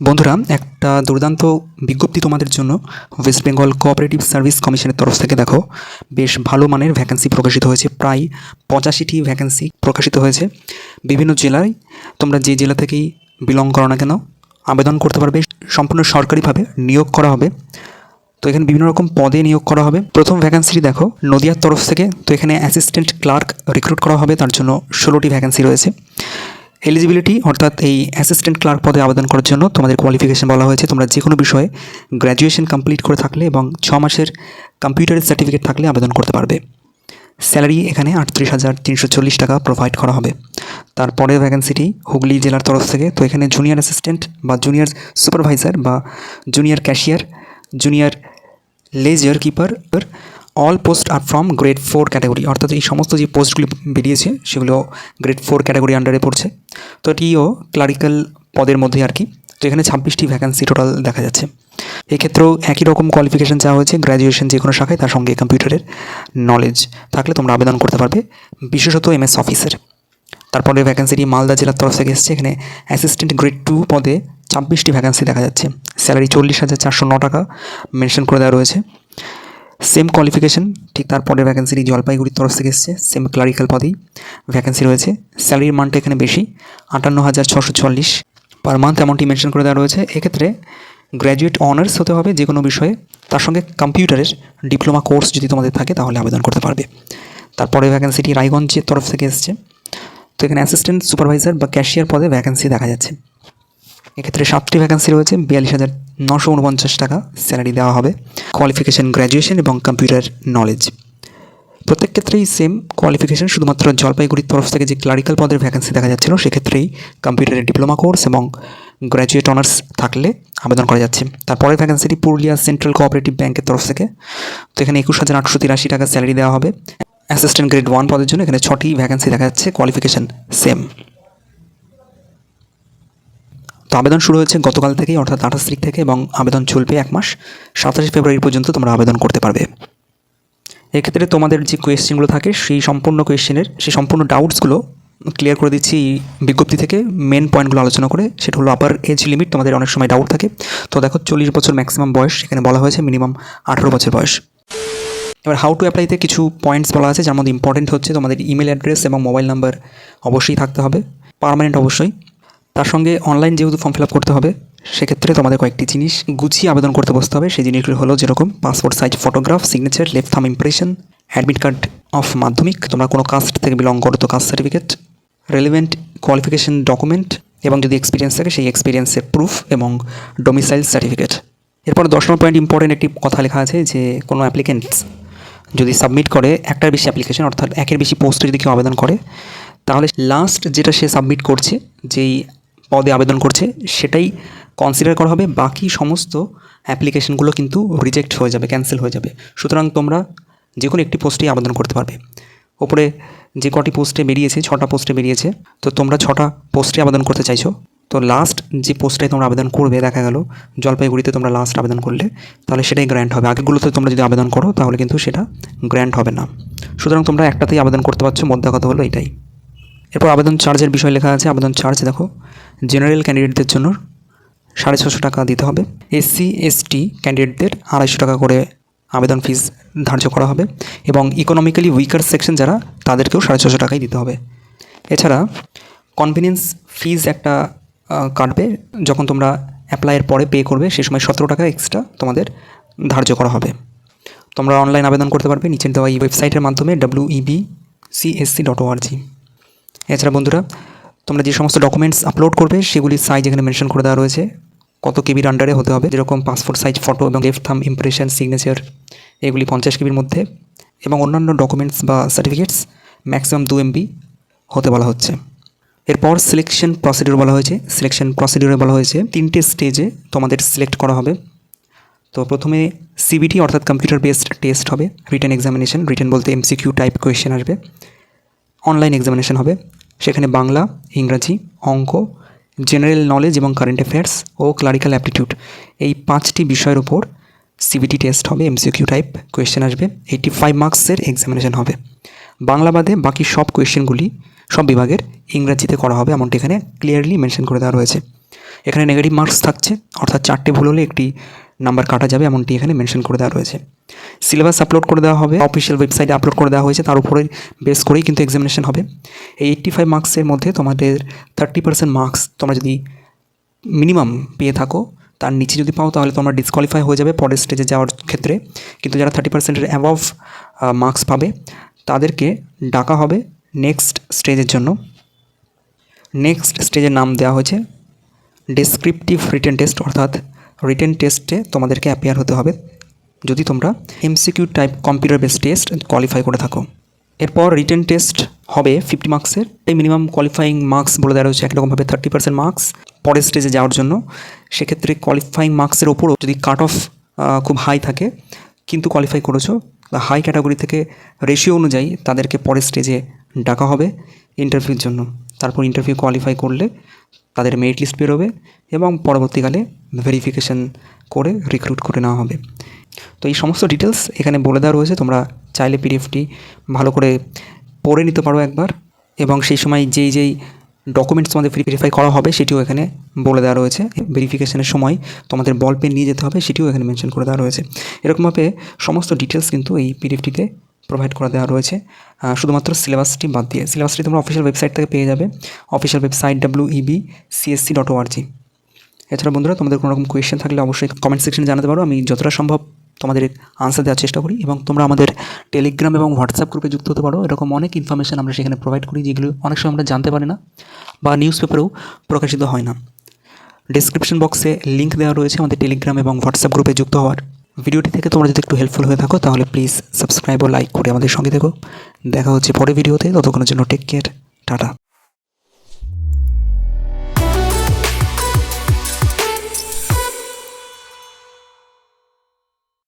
বন্ধুরা, একটা দুর্দান্ত বিজ্ঞপ্তি তোমাদের জন্য। ওয়েস্ট বেঙ্গল কোঅপারেটিভ সার্ভিস কমিশনের তরফ থেকে দেখো, বেশ ভালো মানের ভ্যাকেন্সি প্রকাশিত হয়েছে। প্রায় পঁচাশিটি ভ্যাকেন্সি প্রকাশিত হয়েছে। বিভিন্ন জেলায় তোমরা যে জেলা থেকেই বিলং করো না কেন, আবেদন করতে পারবে। সম্পূর্ণ সরকারিভাবে নিয়োগ করা হবে। তো এখানে বিভিন্ন রকম পদে নিয়োগ করা হবে। প্রথম ভ্যাকেন্সিটি দেখো, নদিয়ার তরফ থেকে। তো এখানে অ্যাসিস্ট্যান্ট ক্লার্ক রিক্রুট করা হবে। তার জন্য ষোলোটি ভ্যাকেন্সি রয়েছে। এলিজিবিলিটি অর্থাৎ এই অ্যাসিস্ট্যান্ট ক্লার্ক পদে আবেদন করার জন্য তোমাদের কোয়ালিফিকেশন বলা হয়েছে। তোমরা যে কোনো বিষয়ে গ্র্যাজুয়েশন কমপ্লিট করে থাকলে এবং ছ মাসের কম্পিউটারের সার্টিফিকেট থাকলে আবেদন করতে পারবে। স্যালারি এখানে আটত্রিশ হাজার তিনশো চল্লিশ টাকা প্রোভাইড করা হবে। তারপরের ভ্যাকেন্সিটি হুগলি জেলার তরফ থেকে। তো এখানে জুনিয়র অ্যাসিস্ট্যান্ট বা জুনিয়র সুপারভাইজার বা junior cashier junior ledger keeper all post are from grade four category অর্থাৎ এই সমস্ত যে পোস্টগুলি বেরিয়েছে, সেগুলো গ্রেড ফোর ক্যাটাগরি আন্ডারে পড়ছে। তো এটিও ক্লারিক্যাল পদের মধ্যে আর কি তো এখানে ছাব্বিশটি ভ্যাকান্সি টোটাল দেখা যাচ্ছে। এক্ষেত্রেও একই রকম কোয়ালিফিকেশান চাওয়া হয়েছে গ্র্যাজুয়েশন যে কোনো শাখায়, তার সঙ্গে কম্পিউটারের নলেজ থাকলে তোমরা আবেদন করতে পারবে, বিশেষত এমএস অফিসের তারপরে ভ্যাকেন্সিটি মালদা জেলার তরফ থেকে এসেছে, এখানে অ্যাসিস্ট্যান্ট গ্রেড টু পদে ছাব্বিশটি ভ্যাকেন্সি দেখা যাচ্ছে। স্যালারি চল্লিশ হাজার চারশো ন টাকা মেনশন করে দেওয়া রয়েছে। সেম কোয়ালিফিকেশন ঠিক তারপরে ভ্যাকেন্সিটি জলপাইগুড়ির তরফ থেকে এসেছে। সেম ক্লারিক্যাল পদেই ভ্যাকেন্সি রয়েছে। স্যালারির মানটা এখানে বেশি আটান্ন হাজার ছশো চল্লিশ পার মান্থ এমনটি মেনশন করে দেওয়া রয়েছে। এক্ষেত্রে গ্র্যাজুয়েট অনার্স হতে হবে যে কোনো বিষয়ে। তার সঙ্গে কম্পিউটারের ডিপ্লোমা কোর্স যদি তোমাদের থাকে, তাহলে আবেদন করতে পারবে। তারপরে ভ্যাকেন্সিটি রায়গঞ্জের তরফ থেকে এসেছে। তো এখানে অ্যাসিস্ট্যান্ট সুপারভাইজার বা ক্যাশিয়ার পদে ভ্যাকেন্সি দেখা যাচ্ছে। এক্ষেত্রে সাতটি ভ্যাকেন্সি রয়েছে, বিয়াল্লিশ হাজার নশো উনপঞ্চাশ টাকা স্যালারি দেওয়া হবে কোয়ালিফিকেশন গ্র্যাজুয়েশন এবং কম্পিউটার নলেজ প্রত্যেক ক্ষেত্রেই সেম কোয়ালিফিকেশান শুধুমাত্র জলপাইগুড়ির তরফ থেকে যে ক্লারিক্যাল পদের ভ্যাকেন্সি দেখা যাচ্ছিল, সেক্ষেত্রেই কম্পিউটারের ডিপ্লোমা কোর্স এবং গ্র্যাজুয়েট অনার্স থাকলে আবেদন করা যাচ্ছে। তারপরের ভ্যাকেন্সিটি পুরুলিয়া সেন্ট্রাল কোঅপারেটিভ ব্যাংকের তরফ থেকে। তো এখানে একুশ হাজার আটশো তিরাশি টাকা স্যালারি দেওয়া হবে। অ্যাসিস্ট্যান্ট গ্রেড ওয়ান পদের জন্য এখানে ছটি ভ্যাকেন্সি দেখা যাচ্ছে কোয়ালিফিকেশন সেম আবেদন শুরু হয়েছে গতকাল থেকেই, অর্থাৎ আঠাশ তারিখ থেকে এবং আবেদন চলবে এক মাস। সাতাশে ফেব্রুয়ারি পর্যন্ত তোমরা আবেদন করতে পারবে। এক্ষেত্রে তোমাদের যে কোয়েশ্চেনগুলো থাকে, সেই সম্পূর্ণ কোয়েশ্চেনের সেই সম্পূর্ণ ডাউটসগুলো ক্লিয়ার করে দিচ্ছি বিজ্ঞপ্তি থেকে। মেন পয়েন্টগুলো আলোচনা করে, সেটা হলো আপার এজ লিমিট তোমাদের অনেক সময় ডাউট থাকে। তো দেখো, চল্লিশ বছর ম্যাক্সিমাম বয়স, এখানে বলা হয়েছে মিনিমাম আঠারো বছর বয়স। এবার হাউ টু অ্যাপ্লাইতে কিছু পয়েন্টস বলা আছে, যার মধ্যে ইম্পর্টেন্ট হচ্ছে তোমাদের ইমেল অ্যাড্রেস এবং মোবাইল নাম্বার অবশ্যই থাকতে হবে। পার্মানেন্ট অবশ্যই। তার সঙ্গে অনলাইন যেহেতু ফর্ম ফিল আপ করতে হবে, সেক্ষেত্রে তোমাদের কয়েকটি জিনিস গুছিয়ে আবেদন করতে বসতে হবে। সেই জিনিসগুলো হলো যেরকম passport size photograph signature left thumb impression admit card of Madhyamik, তোমরা কোনো কাস্ট থেকে বিলং করো তো caste certificate relevant qualification document এবং যদি এক্সপিরিয়েন্স থাকে সেই এক্সপিরিয়েন্সের প্রুফ এবং ডোমিসাইল সার্টিফিকেট এরপর দশ নম্বর পয়েন্ট ইম্পর্টেন্ট একটি কথা লেখা আছে যে কোনো অ্যাপ্লিকেন্টস যদি সাবমিট করে একটার বেশি অ্যাপ্লিকেশন অর্থাৎ একের বেশি পোস্টে যদি কেউ আবেদন করে, তাহলে লাস্ট যেটা সে সাবমিট করছে, যেই পদে আবেদন করছে, সেটাই কনসিডার করা হবে। বাকি সমস্ত অ্যাপ্লিকেশনগুলো কিন্তু রিজেক্ট হয়ে যাবে ক্যান্সেল হয়ে যাবে। সুতরাং তোমরা যে কোনো একটি পোস্টেই আবেদন করতে পারবে। ওপরে যে কটি পোস্টে বেরিয়েছে, ছটা পোস্টে বেরিয়েছে, তো তোমরা ছটা পোস্টে আবেদন করতে চাইছো। তো লাস্ট যে পোস্টটাই তোমরা আবেদন করবে, দেখা গেল জলপাইগুড়িতে তোমরা লাস্ট আবেদন করলে, তাহলে সেটাই গ্র্যান্ট হবে। আগেগুলোতে তোমরা যদি আবেদন করো, তাহলে কিন্তু সেটা গ্র্যান্ট হবে না। সুতরাং তোমরা একটাতেই আবেদন করতে পারছ মধ্যে কথা হলো এটাই। এরপর আবেদন চার্জের বিষয় লেখা আছে। আবেদন চার্জ দেখো জেনারেল ক্যান্ডিডেটদের জন্য সাড়ে ছশো টাকা দিতে হবে। এসসি এসটি ক্যান্ডিডেটদের আড়াইশো টাকা করে আবেদন ফিস ধার্য করা হবে এবং ইকোনমিক্যালি উইকার সেকশন যারা, তাদেরকেও সাড়ে ছশো টাকাই দিতে হবে। এছাড়া কনভিনিয়েন্স ফিজ একটা কাটবে যখন তোমরা অ্যাপ্লাইয়ের পরে পে করবে, সে সময় সতেরো টাকা এক্সট্রা তোমাদের ধার্য করা হবে। তোমরা অনলাইন আবেদন করতে পারবে, নিচের দেওয়া এই ওয়েবসাইটের মাধ্যমে W E B CSC dot ORG এছাড়া বন্ধুরা তোমরা যে সমস্ত ডকুমেন্টস আপলোড করবে, সেগুলির সাইজ এখানে মেনশন করে দেওয়া রয়েছে। কত কেবির আন্ডারে হতে হবে, যেরকম পাসপোর্ট সাইজ ফটো এবং লেফট থাম ইমপ্রেশন সিগনেচার এগুলি পঞ্চাশ কেবির মধ্যে। এবং অন্যান্য ডকুমেন্টস বা সার্টিফিকেটস ম্যাক্সিমাম দু এমবি হতে বলা হচ্ছে। এরপর সিলেকশন প্রসিডিউর বলা হয়েছে। সিলেকশন প্রসিডিউরে বলা হয়েছে, তিনটে স্টেজে তোমাদের সিলেক্ট করা হবে। তো প্রথমে সিবিটি অর্থাৎ কম্পিউটার বেসড টেস্ট হবে। রিটেন এক্সামিনেশন রিটেন বলতে এমসিকিউ টাইপ কোয়েশ্চেন আসবে। অনলাইন এক্সামিনেশন হবে। সেখানে বাংলা, ইংরাজি, অঙ্ক জেনারেল নলেজ এবং কারেন্ট অ্যাফেয়ার্স ও ক্লারিক্যাল অ্যাপটিটিউড এই পাঁচটি বিষয়ের উপর সিবিটি টেস্ট হবে এমসিকিউ টাইপ কোয়েশ্চেন আসবে এইটি ফাইভ মার্কসের এক্সামিনেশন হবে। বাংলা বাদে বাকি সব কোয়েশ্চেনগুলি সব বিভাগের ইংরাজিতে করা হবে, এমনটি এখানে ক্লিয়ারলি মেনশন করে দেওয়া রয়েছে। এখানে নেগেটিভ মার্কস থাকছে, অর্থাৎ চারটে ভুল হলে একটি নাম্বার কাটা যাবে এমনটি এখানে মেনশন করে দেওয়া রয়েছে। সিলেবাস আপলোড করে দেওয়া হবে অফিসিয়াল ওয়েবসাইটে আপলোড করে দেওয়া হয়েছে, তার উপরে বেস করেই কিন্তু এক্সামিনেশন হবে। এই এইট্টি ফাইভ মার্কসের মধ্যে তোমাদের থার্টি পার্সেন্ট মার্কস তোমরা যদি মিনিমাম পেয়ে থাকো, তার নিচে যদি পাও তাহলে তোমরা ডিসকোয়ালিফাই হয়ে যাবে পরের স্টেজে যাওয়ার ক্ষেত্রে। কিন্তু যারা থার্টি পার্সেন্টের অ্যাবভ মার্কস পাবে, তাদেরকে ডাকা হবে নেক্সট স্টেজের জন্য। নেক্সট স্টেজের নাম দেওয়া হয়েছে ডেসক্রিপটিভ রিটেন টেস্ট অর্থাৎ রিটেন টেস্টে তোমাদেরকে অ্যাপিয়ার হতে হবে। যদি তোমরা MCQ type computer base test qualify করে থাকো। এরপর রিটেন টেস্ট হবে ফিফটি মার্কসের এই মিনিমাম কোয়ালিফাইং মার্কস বলে দেওয়া রয়েছে একরকমভাবে থার্টি পার্সেন্ট মার্কস পরের স্টেজে যাওয়ার জন্য। সেক্ষেত্রে কোয়ালিফাইং মার্কসের ওপরও যদি কাট অফ খুব হাই থাকে, কিন্তু কোয়ালিফাই করেছ হাই ক্যাটাগরি থেকে রেশিও অনুযায়ী তাদেরকে পরের স্টেজে ডাকা হবে ইন্টারভিউর জন্য। তারপর ইন্টারভিউ কোয়ালিফাই করলে তাদের মেরিট লিস্ট বেরোবে এবং পরবর্তীকালে ভেরিফিকেশন করে রিক্রুট করে নেওয়া হবে। তো এই সমস্ত ডিটেলস এখানে বলে দেওয়া রয়েছে, তোমরা চাইলে পিডিএফটি ভালো করে পড়ে নিতে পারো একবার এবং সেই সময় যেই যেই ডকুমেন্টস তোমাদের ভেরিফাই করা হবে সেটিও এখানে বলে দেওয়া রয়েছে। ভেরিফিকেশনের সময় তোমাদের বল পেন নিয়ে যেতে হবে সেটিও এখানে মেনশন করে দেওয়া রয়েছে। এরকমভাবে সমস্ত ডিটেলস কিন্তু এই পিডিএফটিতে প্রোভাইড করে দেওয়া রয়েছে। শুধুমাত্র সিলেবাসটি বাদ দিয়ে। সিলেবাসটি তোমরা অফিসিয়াল ওয়েবসাইট থেকে পেয়ে যাবে। Official website W EB CSC dot ORG এছাড়া বন্ধুরা, তোমাদের কোনো রকম কোয়েশ্চেন থাকলে অবশ্যই কমেন্ট সেকশনে জানাতে পারো। আমি যতটা সম্ভব তোমাদের আনসার দেওয়ার চেষ্টা করি এবং তোমরা আমাদের টেলিগ্রাম এবং হোয়াটসঅ্যাপ গ্রুপে যুক্ত হতে পারো। এরকম অনেক ইনফরমেশান আমরা সেখানে প্রোভাইড করি, যেগুলো অনেক সময় আমরা জানতে পারি না বা নিউজ পেপারেও প্রকাশিত হয় না। ডেসক্রিপশন বক্সে লিঙ্ক দেওয়া রয়েছে আমাদের টেলিগ্রাম এবং হোয়াটসঅ্যাপ গ্রুপে যুক্ত হওয়ার। ভিডিওটি থেকে তোমরা যদি একটু হেল্পফুল হয়ে থাকো, তাহলে প্লিজ সাবস্ক্রাইব ও লাইক করে আমাদের সঙ্গে থেকো। দেখা হচ্ছে পরে ভিডিওতে। ততক্ষণের জন্য টেক কেয়ার টাটা।